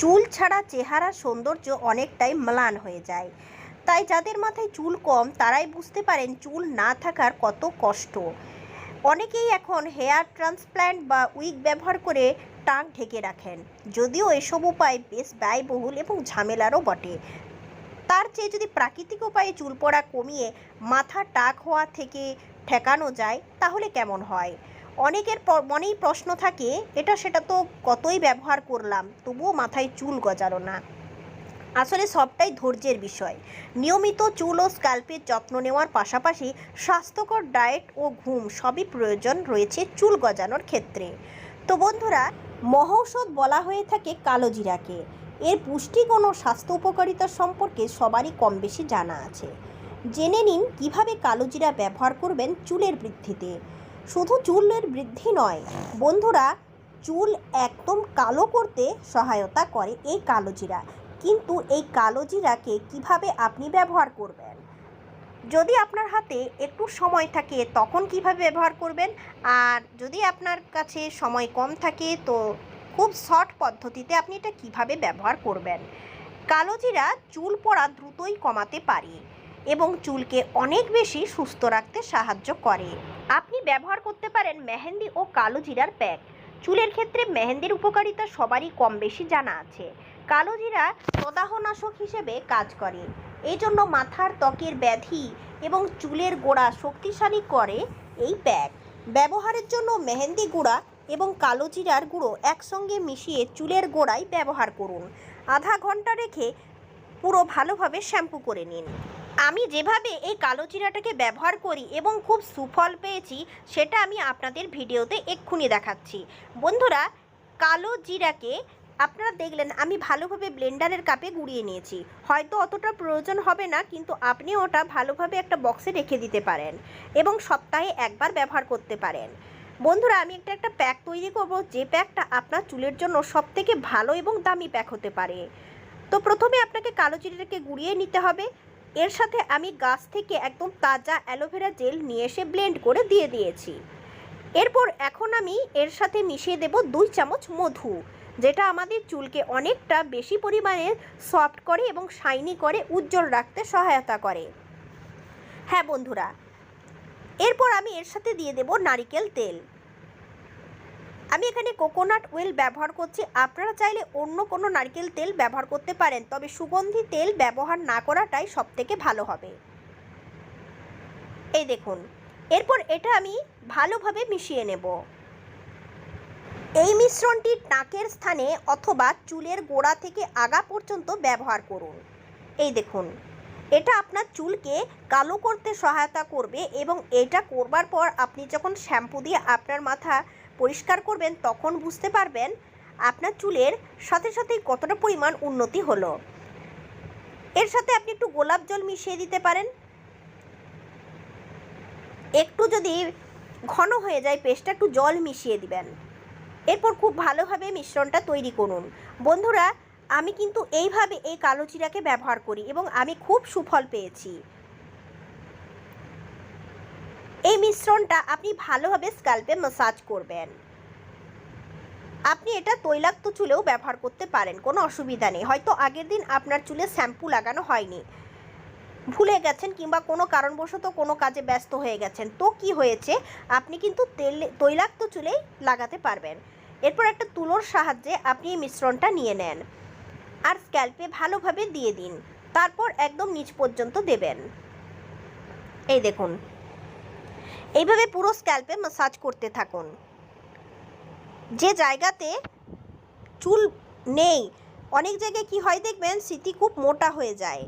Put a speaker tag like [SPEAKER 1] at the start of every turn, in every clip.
[SPEAKER 1] চুল ছাড়া চেহারা সৌন্দর্য অনেকটাই ম্লান হয়ে যায়। তাই যাদের মাথায় চুল কম, তারাই বুঝতে পারেন চুল না থাকার কত কষ্ট। অনেকেই এখন হেয়ার ট্রান্সপ্ল্যান্ট বা উইগ ব্যবহার করে টাক ঢেকে রাখেন। যদিও এসব উপায় বেশ ব্যয়বহুল এবং ঝামেলারও বটে। তার চেয়ে যদি প্রাকৃতিক উপায়ে চুল পড়া কমিয়ে মাথা টাক হওয়া থেকে ঠেকানো যায়, তাহলে কেমন হয়? অনেকের মনেই প্রশ্ন থাকে, এটা সেটা তো কতই ব্যবহার করলাম, তবুও মাথায় চুল গজালো না। আসলে সবটাই ধৈর্যের বিষয়। নিয়মিত চুল ও স্ক্যাল্পের যত্ন নেওয়ার পাশাপাশি স্বাস্থ্যকর ডায়েট ও ঘুম সবই প্রয়োজন রয়েছে চুল গজানোর ক্ষেত্রে। তো বন্ধুরা, মহৌষধ বলা হয়ে থাকে কালো জিরাকে। এর পুষ্টিগুণ ও স্বাস্থ্য উপকারিতা সম্পর্কে সবারই কম বেশি জানা আছে। জেনে নিন কীভাবে কালো জিরা ব্যবহার করবেন চুলের বৃদ্ধিতে। শুধু চুলের বৃদ্ধি নয়, বন্ধুরা, চুল একদম কালো করতে সহায়তা করে এই কালো জিরা কিন্তু এই কালো জিরাকে কীভাবে আপনি ব্যবহার করবেন? যদি আপনার হাতে একটু সময় থাকে, তখন কীভাবে ব্যবহার করবেন? আর যদি আপনার কাছে সময় কম থাকে, তো খুব শর্ট পদ্ধতিতে আপনি এটা কীভাবে ব্যবহার করবেন? কালো জিরা চুল পড়া দ্রুতই কমাতে পারে। এবং চুলকে অনেক বেশি সুস্থ রাখতে সাহায্য করে। আপনি ব্যবহার করতে পারেন মেহেন্দি ও কালো জিরার প্যাক। চুলের ক্ষেত্রে মেহেন্দির উপকারিতা সবারই কম বেশি জানা আছে। কালো জিরা প্রদাহনাশক হিসেবে কাজ করে। এই জন্য মাথার ত্বকের ব্যাধি এবং চুলের গোড়া শক্তিশালী করে এই প্যাক। ব্যবহারের জন্য মেহেন্দি গুঁড়া এবং কালো জিরার গুঁড়ো একসঙ্গে মিশিয়ে চুলের গোড়ায় ব্যবহার করুন। আধা ঘণ্টা রেখে পুরো ভালোভাবে শ্যাম্পু করে নিন। আমি যেভাবে এই কালো জিরাটাকে ব্যবহার করি এবং খুব সুফল পেয়েছি, সেটা আমি আপনাদের ভিডিওতে এক্ষুনি দেখাচ্ছি। বন্ধুরা, কালো জিরাকে আপনারা দেখলেন, আমি ভালোভাবে ব্লেন্ডারের কাপে গুঁড়িয়ে নিয়েছি। হয়তো অতটা প্রয়োজন হবে না, কিন্তু আপনি ওটা ভালোভাবে একটা বক্সে রেখে দিতে পারেন এবং সপ্তাহে একবার ব্যবহার করতে পারেন। বন্ধুরা, আমি একটা একটা প্যাক তৈরি করব, যে প্যাকটা আপনার চুলের জন্য সবথেকে ভালো এবং দামি প্যাক হতে পারে। তো প্রথমে আপনাকে কালো জিরাটাকে গুঁড়িয়ে নিতে হবে। এর সাথে আমি গাছ থেকে একদম তাজা অ্যালোভেরা জেল নিয়ে এসে ব্লেন্ড করে দিয়ে দিয়েছি। এরপর এখন আমি এর সাথে মিশিয়ে দেব দুই চামচ মধু, যেটা আমাদের চুলকে অনেকটা বেশি পরিমাণে সফট করে এবং শাইনি করে, উজ্জ্বল রাখতে সহায়তা করে। হ্যাঁ বন্ধুরা, এরপর আমি এর সাথে দিয়ে দেব নারিকেল তেল। আমি এখানে কোকোনাট অয়েল ব্যবহার করছি। আপনারা চাইলে অন্য কোনো নারকেল তেল ব্যবহার করতে পারেন, তবে সুগন্ধি তেল ব্যবহার না করাটাই সবথেকে ভালো হবে। এই দেখুন, এরপর এটা আমি ভালোভাবে মিশিয়ে নেব। এই মিশ্রণটি নাকের স্থানে অথবা চুলের গোড়া থেকে আগা পর্যন্ত ব্যবহার করুন। এই দেখুন, এটা আপনার চুলকে কালো করতে সহায়তা করবে এবং এটা করবার পর আপনি যখন শ্যাম্পু দিয়ে আপনার মাথা পরিষ্কার করবেন, তখন বুঝতে পারবেন আপনার চুলের সাথে সাথেই কতটা পরিমাণ উন্নতি হলো। এর সাথে আপনি একটু গোলাপ জল মিশিয়ে দিতে পারেন। একটু যদি ঘন হয়ে যায় পেস্টটা, একটু জল মিশিয়ে দিবেন। এরপর খুব ভালোভাবে মিশ্রণটা তৈরি করুন। বন্ধুরা, আমি কিন্তু এইভাবে এই কালো জিরাকে ব্যবহার করি এবং আমি খুব সুফল পেয়েছি। এই মিশ্রণটা আপনি ভালোভাবে স্কাল্পে ম্যাসাজ করবেন। আপনি এটা তৈলাক্ত চুলেও ব্যবহার করতে পারেন, কোনো অসুবিধা নেই। হয়তো আগের দিন আপনার চুলে শ্যাম্পু লাগানো হয়নি। ভুলে গেছেন কিংবা কোনো কারণবশত কোনো কাজে ব্যস্ত হয়ে গেছেন। তো কি হয়েছে? আপনি কিন্তু তেল, তৈলাক্ত চুলেই লাগাতে পারবেন। এরপর একটা তুলোর সাহায্যে আপনি এই মিশ্রণটা নিয়ে নেন আর স্ক্যাল্পে ভালোভাবে দিয়ে দিন। তারপর একদম নিচ পর্যন্ত দেবেন। এই দেখুন। এইভাবে পুরো স্ক্যাল্পে ম্যাসাজ করতে থাকুন। যে জায়গাতে চুল নেই, অনেক জায়গায় কি হয় দেখবেন, স্মৃতি খুব মোটা হয়ে যায়।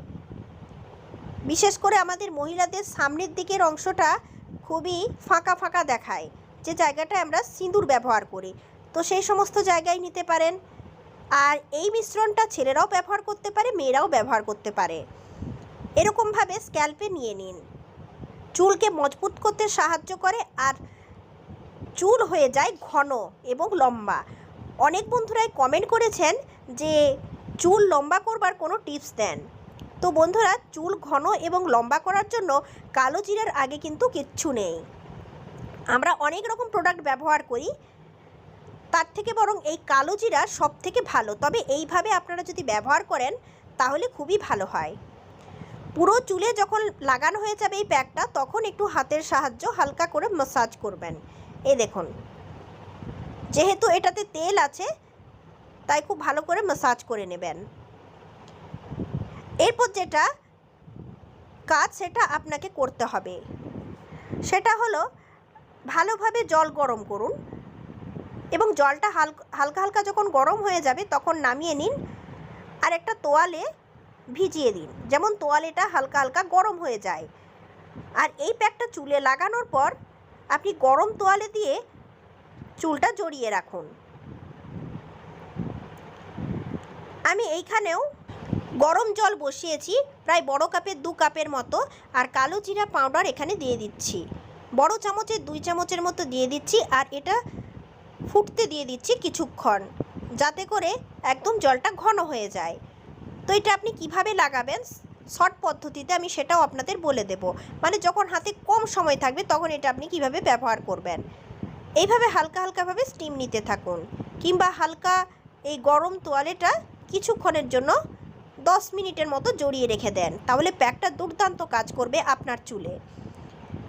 [SPEAKER 1] বিশেষ করে আমাদের মহিলাদের সামনের দিকের অংশটা খুবই ফাঁকা ফাঁকা দেখায়, যে জায়গাটা আমরা সিঁদুর ব্যবহার করি। তো সেই সমস্ত জায়গায় নিতে পারেন। আর এই মিশ্রণটা ছেলেরাও ব্যবহার করতে পারে, মেয়েরাও ব্যবহার করতে পারে। এরকমভাবে স্ক্যাল্পে নিয়ে নিন। চুলকে মজবুত করতে সাহায্য করে আর চুল হয়ে যায় ঘন এবং লম্বা। অনেক বন্ধুরাই কমেন্ট করেছেন যে চুল লম্বা করবার কোনো টিপস দেন। তো বন্ধুরা, চুল ঘন এবং লম্বা করার জন্য কালো জিরার আগে কিন্তু কিচ্ছু নেই। আমরা অনেক রকম প্রোডাক্ট ব্যবহার করি, তার থেকে বরং এই কালো জিরা সব থেকে ভালো। তবে এইভাবে আপনারা যদি ব্যবহার করেন, তাহলে খুবই ভালো হয়। পুরো চুলে যখন লাগানো হয়ে যাবে এই প্যাকটা তখন একটু হাতের সাহায্য হালকা করে মাসাজ করবেন। এই দেখুন। যেহেতু এটাতে তেল আছে, তাই খুব ভালো করে মাসাজ করে নেবেন। এরপর যেটা কাজ, সেটা আপনাকে করতে হবে। সেটা হলো ভালোভাবে জল গরম করুন এবং জলটা হালকা হালকা হালকা যখন গরম হয়ে যাবে, তখন নামিয়ে নিন। আর একটা তোয়ালে ভিজিয়ে দিন। যেমন তোয়ালেটা হালকা হালকা গরম হয়ে যায়। আর এই প্যাকটা চুলে লাগানোর পর আপনি গরম তোয়ালে দিয়ে চুলটা জড়িয়ে রাখুন। আমি এইখানেও গরম জল বসিয়েছি, প্রায় বড় কাপের দু কাপের মতো, আর কালো জিরা পাউডার এখানে দিয়ে দিচ্ছি। বড় চামচের দুই চামচের মতো দিয়ে দিচ্ছি, আর এটা ফুটতে দিয়ে দিচ্ছি কিছুক্ষণ, যাতে করে একদম জলটা ঘন হয়ে যায়। তো এটা আপনি কীভাবে লাগাবেন? শর্ট পদ্ধতিতে আমি সেটাও আপনাদের বলে দেব। মানে যখন হাতে কম সময় থাকবে, তখন এটা আপনি কীভাবে ব্যবহার করবেন? এইভাবে হালকা হালকাভাবে স্টিম নিতে থাকুন। কিংবা হালকা এই গরম তোয়ালেটা কিছুক্ষণের জন্য দশ মিনিটের মতো জড়িয়ে রেখে দেন। তাহলে প্যাকটা দুর্দান্ত কাজ করবে আপনার চুলে।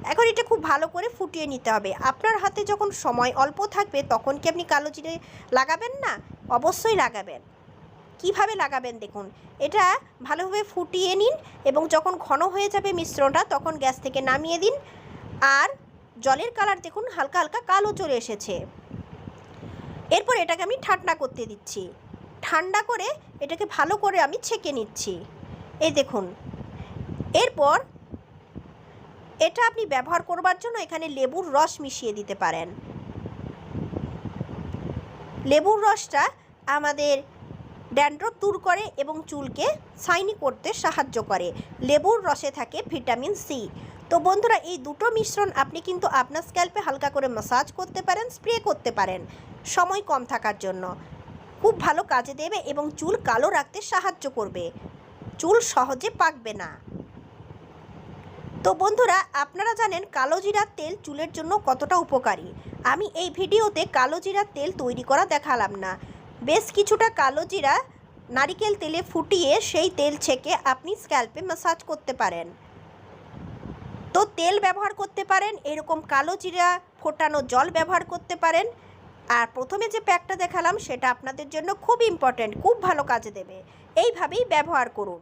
[SPEAKER 1] এখন এটা খুব ভালো করে ফুটিয়ে নিতে হবে। আপনার হাতে যখন সময় অল্প থাকবে, তখন কি আপনি কালো জিরে লাগাবেন না? অবশ্যই লাগাবেন। কীভাবে লাগাবেন দেখুন। এটা ভালোভাবে ফুটিয়ে নিন এবং যখন ঘন হয়ে যাবে মিশ্রণটা তখন গ্যাস থেকে নামিয়ে দিন। আর জলের কালার দেখুন, হালকা হালকা কালো চলে এসেছে। এরপর এটাকে আমি ঠান্ডা করতে দিচ্ছি। ঠান্ডা করে এটাকে ভালো করে আমি ছেঁকে নিচ্ছি। এই দেখুন। এরপর এটা আপনি ব্যবহার করবার জন্য এখানে লেবুর রস মিশিয়ে দিতে পারেন। লেবুর রসটা আমাদের ড্যান্ড্রফ দূর করে এবং চুলকে শাইনি করতে সাহায্য করে। লেবুর রসে থাকে ভিটামিন সি। তো বন্ধুরা, এই দুটো মিশ্রণ আপনি কিন্তু আপনার স্ক্যাল্পে হালকা করে মাসাজ করতে পারেন স্প্রে করতে পারেন। সময় কম থাকার জন্য। খুব ভালো কাজে দেবে এবং চুল কালো রাখতে সাহায্য করবে। চুল সহজে পাকবে না। তো বন্ধুরা, আপনারা জানেন কালো জিরার তেল চুলের জন্য কতটা উপকারী। আমি এই ভিডিওতে কালো জিরার তেল তৈরি করা দেখালাম না। বেশ কিছুটা কালো জিরা নারিকেল তেলে ফুটিয়ে সেই তেল ছেঁকে আপনি স্ক্যাল্পে ম্যাসাজ করতে পারেন। তো তেল ব্যবহার করতে পারেন, এরকম কালো জিরা ফোটানো জল ব্যবহার করতে পারেন। আর প্রথমে যে প্যাকটা দেখালাম, সেটা আপনাদের জন্য খুব ইম্পর্ট্যান্ট খুব ভালো কাজে দেবে। এইভাবেই ব্যবহার করুন।